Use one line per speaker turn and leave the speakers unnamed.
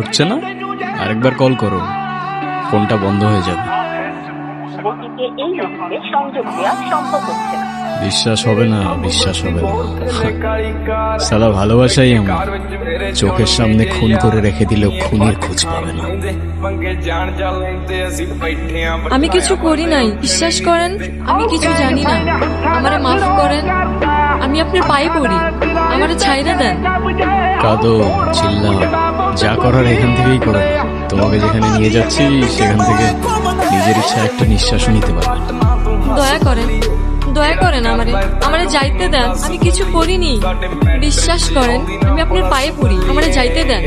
হচ্ছে না? আরেকবার কল করো। ফোনটা বন্ধ হয়ে যাবে। বিশ্বাস হবে না বিশ্বাস হবে না। সালা ভালোবাসাই আমার। চোখের সামনে খুন করে রেখে দিলেও খুনের খোঁজ পাবে না।
আমি কিছু করি নাই। বিশ্বাস করেন আমি কিছু জানি না। আমারে মাফ করেন। আমি আপনার পায়ে পড়ি। আমারে ছাইরা দেন।
কাদো চিল্লাও। যা করার এখান থেকেই করো। তোমাকে যেখানে নিয়ে যাচ্ছি সেখান থেকে নিজের ইচ্ছা একটা নিঃশ্বাস নিতে পারবে
দয়া করেন দয়া করেন আমারে। আমারে যাইতে দেন। আমি কিছু করিনি। বিশ্বাস করেন আমি আপনার পায়ে পড়ি। আমারে যাইতে দেন।